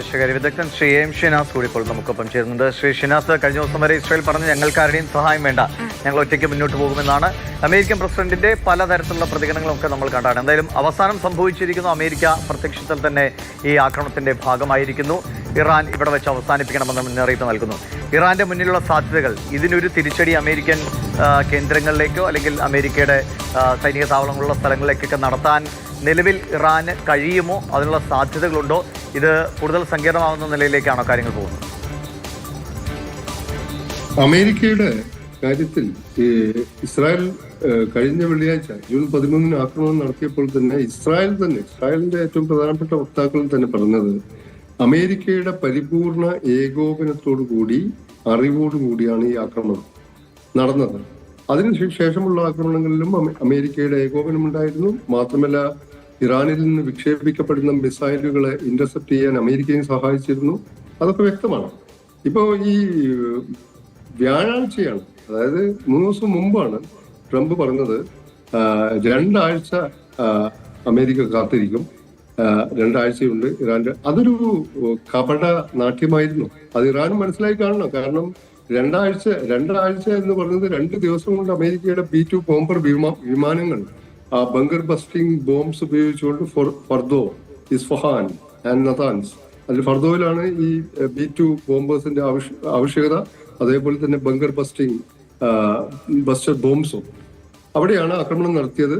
വിദഗ്ധൻ ശ്രീ എം ഷിനാസ് കൂടി ഇപ്പോൾ നമുക്കൊപ്പം ചേരുന്നുണ്ട്. ശ്രീ ഷിനാസ് കഴിഞ്ഞ ദിവസം വരെ ഇസ്രായേൽ പറഞ്ഞ് ഞങ്ങൾക്ക് ആരുടെയും സഹായം വേണ്ട. ഞങ്ങൾ ഒറ്റയ്ക്ക് മുന്നോട്ട് പോകുമെന്നാണ് അമേരിക്കൻ പ്രസിഡന്റിന്റെ പലതരത്തിലുള്ള പ്രതികരണങ്ങളൊക്കെ നമ്മൾ കണ്ടാണ്. എന്തായാലും അവസാനം സംഭവിച്ചിരിക്കുന്നു അമേരിക്ക പ്രത്യക്ഷത്തിൽ തന്നെ ഈ ആക്രമണത്തിന്റെ ഭാഗമായിരിക്കുന്നു. ഇറാൻ ഇവിടെ വെച്ച് അവസാനിപ്പിക്കണമെന്ന് മുന്നറിയിപ്പ് നൽകുന്നു. ഇറാന്റെ മുന്നിലുള്ള സാധ്യതകൾ ഇതിനൊരു തിരിച്ചടി അമേരിക്കൻ കേന്ദ്രങ്ങളിലേക്കോ അല്ലെങ്കിൽ അമേരിക്കയുടെ സൈനിക താവളങ്ങളുള്ള സ്ഥലങ്ങളിലേക്കൊക്കെ നടത്താൻ നിലവിൽ ഇറാന് കഴിയുമോ അതിനുള്ള സാധ്യതകളുണ്ടോ? ഇത് കൂടുതൽ സങ്കീർണമാവുന്ന നിലയിലേക്കാണോ കാര്യങ്ങൾ പോകുന്നത്? അമേരിക്കയുടെ കാര്യത്തിൽ ഇസ്രായേൽ കഴിഞ്ഞ വെള്ളിയാഴ്ച ജൂൺ പതിമൂന്നിന് ആക്രമണം നടത്തിയപ്പോൾ തന്നെ ഇസ്രായേൽ തന്നെ ഇസ്രായേലിന്റെ ഏറ്റവും പ്രധാനപ്പെട്ട വക്താക്കൾ തന്നെ പറഞ്ഞത് അമേരിക്കയുടെ പരിപൂർണ ഏകോപനത്തോടു കൂടി അറിവോടു കൂടിയാണ് ഈ ആക്രമണം നടന്നത്. അതിനു ശേഷമുള്ള ആക്രമണങ്ങളിലും അമേരിക്കയുടെ ഏകോപനം ഉണ്ടായിരുന്നു മാത്രമല്ല ഇറാനിൽ നിന്ന് വിക്ഷേപിക്കപ്പെടുന്ന മിസൈലുകളെ ഇന്റർസെപ്റ്റ് ചെയ്യാൻ അമേരിക്കയും സഹായിച്ചിരുന്നു. അതൊക്കെ വ്യക്തമാണ്. ഇപ്പോൾ ഈ വ്യാഴാഴ്ചയാണ് അതായത് മൂന്ന് ദിവസം മുമ്പാണ് ട്രംപ് പറഞ്ഞത് രണ്ടാഴ്ച അമേരിക്ക കാത്തിരിക്കും. രണ്ടാഴ്ചയുണ്ട് ഇറാന്റെ അതൊരു കപട നാട്യമായിരുന്നു. അത് ഇറാൻ മനസ്സിലായി കാണണം. കാരണം രണ്ടാഴ്ച രണ്ടാഴ്ച എന്ന് പറഞ്ഞത് രണ്ട് ദിവസം കൊണ്ട് അമേരിക്കയുടെ ബി ടു ബോംബർ വിമാ- വിമാനങ്ങൾ ബങ്കർ ബസ്റ്റിംഗ് ബോംബ്സ് ഉപയോഗിച്ചുകൊണ്ട് ഫൊർ- ഫർദോ ഇസ്ഫഹാൻ ആൻഡ് നതാൻസ് അതിൽ ഫർദോയിലാണ് ഈ ബി ടു ബോംബേഴ്സിന്റെ ആവശ്യകത. അതേപോലെ തന്നെ ബങ്കർ ബസ്റ്റിംഗ് ബസ്റ്റർ ബോംബ്സും. അവിടെയാണ് ആക്രമണം നടത്തിയത്.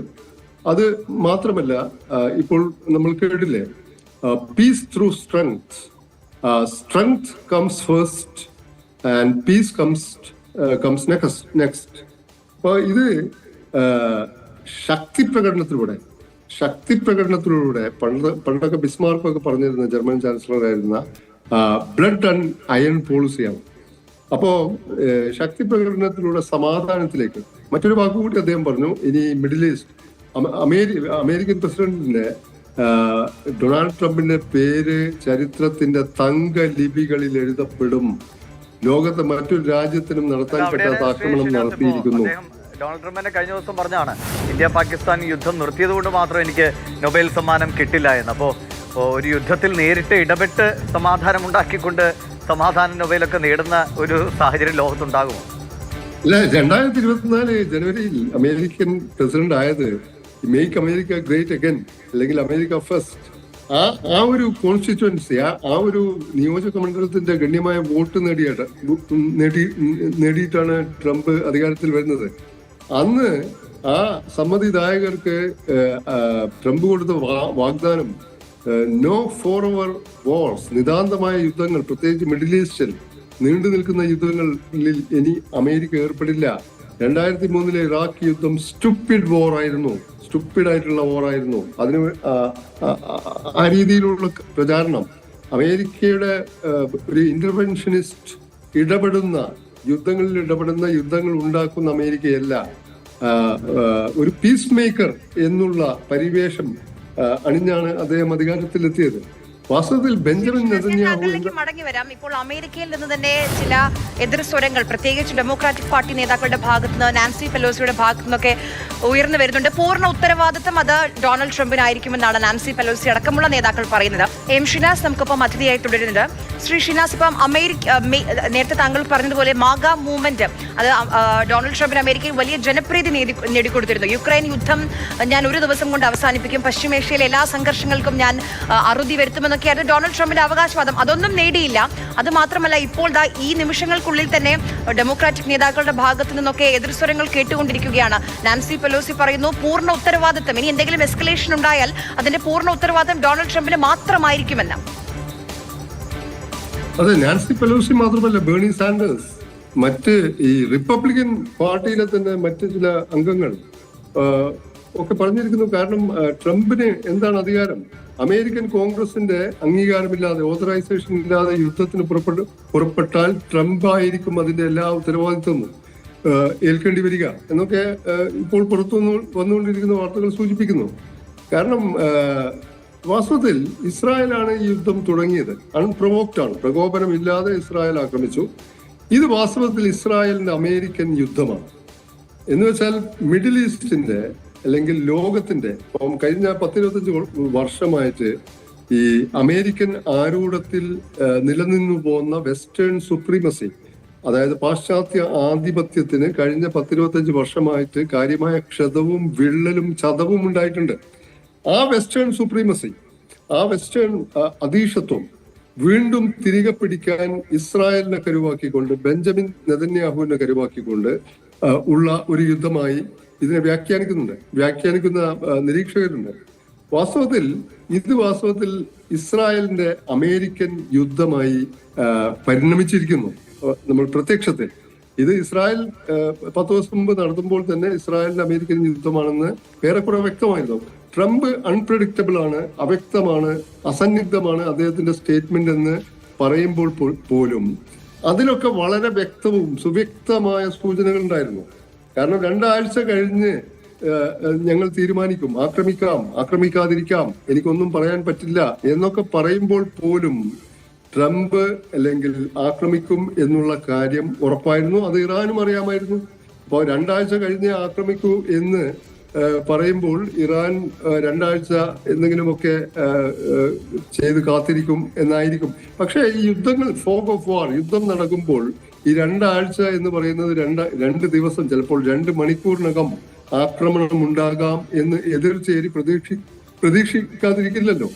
അത് മാത്രമല്ല ഇപ്പോൾ നമ്മൾ കേട്ടില്ലേ? Peace through strength strength comes first and peace comes comes next അപ്പൊ ഇത് ശക്തി പ്രകടനത്തിലൂടെ ശക്തി പ്രകടനത്തിലൂടെ പണ്ട് പണ്ടൊക്കെ ബിസ്മാർക്കൊക്കെ പറഞ്ഞിരുന്ന ജർമ്മൻ ചാൻസലർ ആയിരുന്ന ബ്ലഡ് ആൻഡ് അയൺ പോളിസിയാണ് അപ്പോ ശക്തി പ്രകടനത്തിലൂടെ സമാധാനത്തിലേക്ക് മറ്റൊരു വാക്കുകൂടി അദ്ദേഹം പറഞ്ഞു. ഇനി മിഡിൽ ഈസ്റ്റ് അമ- അമേരി അമേരിക്കൻ പ്രസിഡന്റിന്റെ ഡൊണാൾഡ് ട്രംപിന്റെ പേര് ചരിത്രത്തിന്റെ തങ്ക ലിപികളിൽ എഴുതപ്പെടും. ലോകത്തെ മറ്റൊരു രാജ്യത്തിനും നടത്താൻ പറ്റാത്ത ആക്രമണം നടത്തിയിരിക്കുന്നു. ഡൊണാൾഡ് ട്രംപിനെ കഴിഞ്ഞ ദിവസം പറഞ്ഞാണ് ഇന്ത്യ പാകിസ്ഥാൻ യുദ്ധം നിർത്തിയതുകൊണ്ട് മാത്രം എനിക്ക് നൊബേൽ സമ്മാനം കിട്ടില്ല എന്ന്. അപ്പോൾ ഒരു യുദ്ധത്തിൽ നേരിട്ട് ഇടപെട്ട് സമാധാനം ഉണ്ടാക്കിക്കൊണ്ട് സമാധാന നൊബേലൊക്കെ നേടുന്ന ഒരു സാഹചര്യം ലോകത്തുണ്ടാകുമോ? അല്ല രണ്ടായിരത്തി ഇരുപത്തിനാല് ജനുവരിയിൽ അമേരിക്കൻ പ്രസിഡന്റ് ആയത് മേക്ക് അമേരിക്ക ഗ്രേറ്റ് അഗൈൻ അല്ലെങ്കിൽ അമേരിക്ക ഫസ്റ്റ് ആ ആ ഒരു കോൺസ്റ്റിറ്റ്യുവൻസി ആ ആ ഒരു നിയോജക മണ്ഡലത്തിന്റെ ഗണ്യമായ വോട്ട് നേടിയിട്ട് നേടി നേടിയിട്ടാണ് ട്രംപ് അധികാരത്തിൽ വരുന്നത്. അന്ന് ആ സമ്മതിദായകർക്ക് ട്രംപ് കൊടുത്ത വാഗ്ദാനം നോ ഫോർ അവർ വാർസ് നിതാന്തമായ യുദ്ധങ്ങൾ പ്രത്യേകിച്ച് മിഡിൽ ഈസ്റ്റിൽ നീണ്ടു നിൽക്കുന്ന യുദ്ധങ്ങളിൽ ഇനി അമേരിക്ക ഏർപ്പെടില്ല. രണ്ടായിരത്തി മൂന്നിലെ ഇറാഖ് യുദ്ധം സ്റ്റുപ്പിഡ് വോർ ആയിരുന്നു. സ്റ്റുപ്പിഡ് ആയിട്ടുള്ള വോർ ആയിരുന്നു. അതിന് ആ, രീതിയിലുള്ള പ്രചാരണം. അമേരിക്കയുടെ ഒരു ഇന്റർവെൻഷനിസ്റ്റ് ഇടപെടുന്ന യുദ്ധങ്ങളിൽ ഇടപെടുന്ന യുദ്ധങ്ങൾ ഉണ്ടാക്കുന്ന അമേരിക്കയല്ല. ഒരു പീസ് മേക്കർ എന്നുള്ള പരിവേഷം അണിഞ്ഞാണ് അദ്ദേഹം അധികാരത്തിലെത്തിയത്. വാസ്തവത്തിൽ ബെഞ്ചമിൻ നെതന്യാഹു മടങ്ങി വരാം. ഇപ്പോൾ അമേരിക്കയിൽ നിന്ന് തന്നെ ചില എതിർ സ്വരങ്ങൾ പ്രത്യേകിച്ച് ഡെമോക്രാറ്റിക് പാർട്ടി നേതാക്കളുടെ ഭാഗത്ത് നിന്ന് നാൻസി പെലോസിയുടെ ഭാഗത്തു നിന്നൊക്കെ ഉയർന്നു വരുന്നുണ്ട്. പൂർണ ഉത്തരവാദിത്തം അത് ഡൊണാൾഡ് ട്രംപിനായിരിക്കുമെന്നാണ് നാൻസി പെലോസി അടക്കമുള്ള നേതാക്കൾ പറയുന്നത്. എം ഷിനാസ് നമുക്കിപ്പം അതിഥിയായി തുടരുന്നത് ശ്രീ ഷിനാസ് ഇപ്പം അമേരിക്ക നേരത്തെ താങ്കൾ പറഞ്ഞതുപോലെ മാഗ മൂവ്മെന്റ് അത് ഡൊണാൾഡ് ട്രംപിന് അമേരിക്കയിൽ വലിയ ജനപ്രീതി നേടി നേടിക്കൊടുത്തിരുന്നു. യുക്രൈൻ യുദ്ധം ഞാൻ ഒരു ദിവസം കൊണ്ട് അവസാനിപ്പിക്കും. പശ്ചിമേഷ്യയിലെ എല്ലാ സംഘർഷങ്ങൾക്കും ഞാൻ അറുതി അറുതി വരുത്തുമെന്നൊക്കെയായിരുന്നു ഡൊണാൾഡ് ട്രംപിന്റെ അവകാശവാദം. അതൊന്നും നേടിയില്ല. അത് മാത്രമല്ല ഇപ്പോൾ ദാ ഈ നിമിഷങ്ങൾക്കുള്ളിൽ തന്നെ ഡെമോക്രാറ്റിക് നേതാക്കളുടെ ഭാഗത്തു നിന്നൊക്കെ എതിർസ്വരങ്ങൾ കേട്ടുകൊണ്ടിരിക്കുകയാണ്. നാൻസി പെലോസി പറയുന്നു പൂർണ ഉത്തരവാദിത്തം. ഇനി എന്തെങ്കിലും എസ്കലേഷൻ ഉണ്ടായാൽ അതിന്റെ പൂർണ ഉത്തരവാദിത്തം ഡൊണാൾഡ് ട്രംപിന് മാത്രമായിരിക്കുമെന്ന്. അതെ നാൻസി പെലോസി മാത്രമല്ല ബേണി സാൻഡേഴ്സ് മറ്റ് ഈ റിപ്പബ്ലിക്കൻ പാർട്ടിയിലെ തന്നെ മറ്റ് ചില അംഗങ്ങൾ ഒക്കെ പറഞ്ഞിരിക്കുന്നു. കാരണം ട്രംപിന് എന്താണ് അധികാരം? അമേരിക്കൻ കോൺഗ്രസിന്റെ അംഗീകാരമില്ലാതെ ഓതറൈസേഷൻ ഇല്ലാതെ യുദ്ധത്തിന് പുറപ്പെട്ടു പുറപ്പെട്ടാൽ ട്രംപ് ആയിരിക്കും അതിന്റെ എല്ലാ ഉത്തരവാദിത്വവും. ഏൽക്കേണ്ടി വരിക എന്നൊക്കെ ഇപ്പോൾ പുറത്തു വന്നു വന്നുകൊണ്ടിരിക്കുന്ന വാർത്തകൾ സൂചിപ്പിക്കുന്നു. കാരണം വാസ്തവത്തിൽ ഇസ്രായേലാണ് ഈ യുദ്ധം തുടങ്ങിയത്. അൺപ്രൊവോക്ഡ് ആണ്. പ്രകോപനമില്ലാതെ ഇസ്രായേൽ ആക്രമിച്ചു. ഇത് വാസ്തവത്തിൽ ഇസ്രായേലിന്റെ അമേരിക്കൻ യുദ്ധമാണ്. എന്ന് വെച്ചാൽ മിഡിൽ ഈസ്റ്റിന്റെ അല്ലെങ്കിൽ ലോകത്തിന്റെ ഇപ്പം കഴിഞ്ഞ പത്തിരുപത്തഞ്ച് വർഷമായിട്ട് ഈ അമേരിക്കൻ ആരൂഢത്തിൽ നിലനിന്നു പോകുന്ന വെസ്റ്റേൺ സുപ്രീമസി അതായത് പാശ്ചാത്യ ആധിപത്യത്തിന് കഴിഞ്ഞ പത്തിരുപത്തഞ്ച് വർഷമായിട്ട് കാര്യമായ ക്ഷതവും വിള്ളലും ചതവും ഉണ്ടായിട്ടുണ്ട്. ആ വെസ്റ്റേൺ സുപ്രീമസി ആ വെസ്റ്റേൺ ആ, വീണ്ടും തിരികെ പിടിക്കാൻ ഇസ്രായേലിനെ കരുവാക്കിക്കൊണ്ട് ബെഞ്ചമിൻ നെതന്യാഹുവിനെ കരുവാക്കിക്കൊണ്ട് ഉള്ള ഒരു യുദ്ധമായി ഇതിനെ വ്യാഖ്യാനിക്കുന്നുണ്ട്. വ്യാഖ്യാനിക്കുന്ന നിരീക്ഷകരുണ്ട്. വാസ്തവത്തിൽ ഇത് വാസ്തവത്തിൽ ഇസ്രായേലിന്റെ അമേരിക്കൻ യുദ്ധമായി പരിണമിച്ചിരിക്കുന്നു. നമ്മൾ പ്രത്യക്ഷത്തിൽ. ഇത് ഇസ്രായേൽ പത്ത് ദിവസം മുമ്പ് നടത്തുമ്പോൾ തന്നെ ഇസ്രായേലിന്റെ അമേരിക്കൻ യുദ്ധമാണെന്ന് ഏറെക്കുറെ വ്യക്തമായിരുന്നു. ട്രംപ് അൺപ്രഡിക്റ്റബിൾ ആണ് അവ്യക്തമാണ് അസന്നിഗ്ധമാണ് അദ്ദേഹത്തിന്റെ സ്റ്റേറ്റ്മെന്റ് എന്ന് പറയുമ്പോൾ പോലും. അതിലൊക്കെ വളരെ വ്യക്തവും സുവ്യക്തമായ സൂചനകൾ ഉണ്ടായിരുന്നു. കാരണം രണ്ടാഴ്ച കഴിഞ്ഞ് ഞങ്ങൾ തീരുമാനിക്കും. ആക്രമിക്കാം ആക്രമിക്കാതിരിക്കാം എനിക്കൊന്നും പറയാൻ പറ്റില്ല എന്നൊക്കെ പറയുമ്പോൾ പോലും ട്രംപ് അല്ലെങ്കിൽ ആക്രമിക്കും എന്നുള്ള കാര്യം ഉറപ്പായിരുന്നു. അത് ഇറാനും അറിയാമായിരുന്നു. അപ്പോൾ രണ്ടാഴ്ച കഴിഞ്ഞ് ആക്രമിക്കൂ എന്ന് പറയുമ്പോൾ ഇറാൻ രണ്ടാഴ്ച എന്തെങ്കിലുമൊക്കെ ചെയ്ത് കാത്തിരിക്കും എന്നായിരിക്കും. പക്ഷേ ഈ യുദ്ധങ്ങൾ ഫോഗ് ഓഫ് വാർ യുദ്ധം നടക്കുമ്പോൾ ഈ രണ്ടാഴ്ച എന്ന് പറയുന്നത് രണ്ട് രണ്ട് ദിവസം ചിലപ്പോൾ രണ്ട് മണിക്കൂറിനകം ആക്രമണം ഉണ്ടാകാം എന്ന് എതിർച്ചേരി പ്രതീക്ഷി പ്രതീക്ഷിക്കാതിരിക്കില്ലല്ലോ.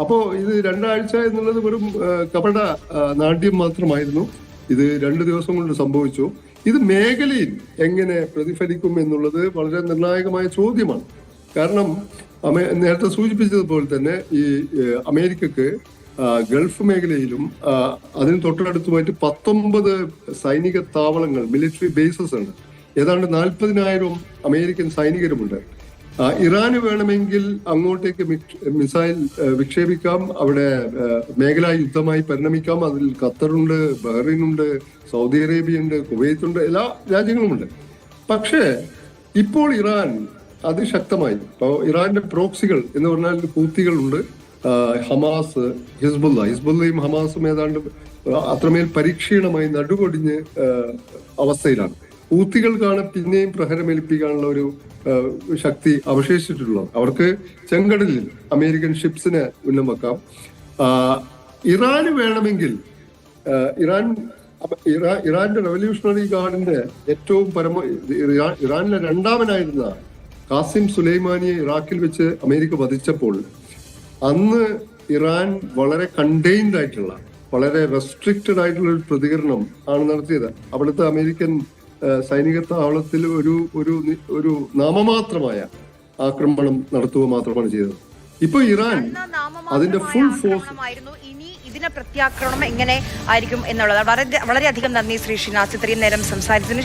അപ്പോ ഇത് രണ്ടാഴ്ച എന്നുള്ളത് വെറും കപട നാട്യം മാത്രമായിരുന്നു. ഇത് രണ്ട് ദിവസം കൊണ്ട് സംഭവിച്ചു. ഇത് മേഖലയിൽ എങ്ങനെ പ്രതിഫലിക്കും എന്നുള്ളത് വളരെ നിർണായകമായ ചോദ്യമാണ്. കാരണം നേരത്തെ സൂചിപ്പിച്ചതുപോലെ തന്നെ ഈ അമേരിക്കക്ക് ഗൾഫ് മേഖലയിലും അതിന് തൊട്ടടുത്തുമായിട്ട് പത്തൊമ്പത് സൈനിക താവളങ്ങൾ മിലിറ്ററി ബേസസ് ഉണ്ട്. ഏതാണ്ട് നാൽപ്പതിനായിരം അമേരിക്കൻ സൈനികരുമുണ്ട്. ഇറാന് വേണമെങ്കിൽ അങ്ങോട്ടേക്ക് മിസൈൽ വിക്ഷേപിക്കാം. അവിടെ മേഖലാ യുദ്ധമായി പരിണമിക്കാം. അതിൽ ഖത്തറുണ്ട് ബഹ്റിനുണ്ട് സൗദി അറേബ്യ ഉണ്ട് കുവൈത്ത് ഉണ്ട് എല്ലാ രാജ്യങ്ങളുമുണ്ട്. പക്ഷേ ഇപ്പോൾ ഇറാൻ അതിശക്തമായി ഇപ്പോൾ ഇറാന്റെ പ്രോക്സികൾ എന്ന് പറഞ്ഞാൽ കൂത്തികളുണ്ട് ഹമാസ് ഹിസ്ബുല്ല ഹിസ്ബുല്ലയും ഹമാസും ഏതാണ്ട് അത്രമേൽ പരീക്ഷീണമായി നടുകൊടിഞ്ഞ് അവസ്ഥയിലാണ്. ഊത്തികൾക്കാണ് പിന്നെയും പ്രഹരമേൽപ്പിക്കാനുള്ള ഒരു ശക്തി അവശേഷിച്ചിട്ടുള്ളത് അവർക്ക് ചെങ്കടലിൽ അമേരിക്കൻ ഷിപ്സിനെ ഉന്നം വെക്കാം. ഇറാന് വേണമെങ്കിൽ ഇറാൻ ഇറാന്റെ റവല്യൂഷണറി ഗാർഡിന്റെ ഏറ്റവും പരമ ഇറാനിലെ രണ്ടാമനായിരുന്ന കാസിം സുലൈമാനിയെ ഇറാഖിൽ വെച്ച് അമേരിക്ക വധിച്ചപ്പോൾ അന്ന് ഇറാൻ വളരെ കണ്ടെയ്ൻഡ് ആയിട്ടുള്ള വളരെ റെസ്ട്രിക്റ്റഡ് ആയിട്ടുള്ള ഒരു പ്രതികരണം ആണ് നടത്തിയത്. അവിടുത്തെ അമേരിക്കൻ സൈനിക താവളത്തിൽ ഒരു ഒരു ഒരു നാമമാത്രമായ ആക്രമണം നടത്തുക മാത്രമാണ് ചെയ്തത്. ഇപ്പൊ ഇറാൻ അതിന്റെ ഫുൾ ഫോഴ്സ് ഇതിന് പ്രത്യാക്രമണം എങ്ങനെ ആയിരിക്കും എന്നുള്ളത്. വളരെ വളരെയധികം നന്ദി ശ്രീ ശ്രീനാഥ് ഇത്രയും നേരം സംസാരിച്ചതിന്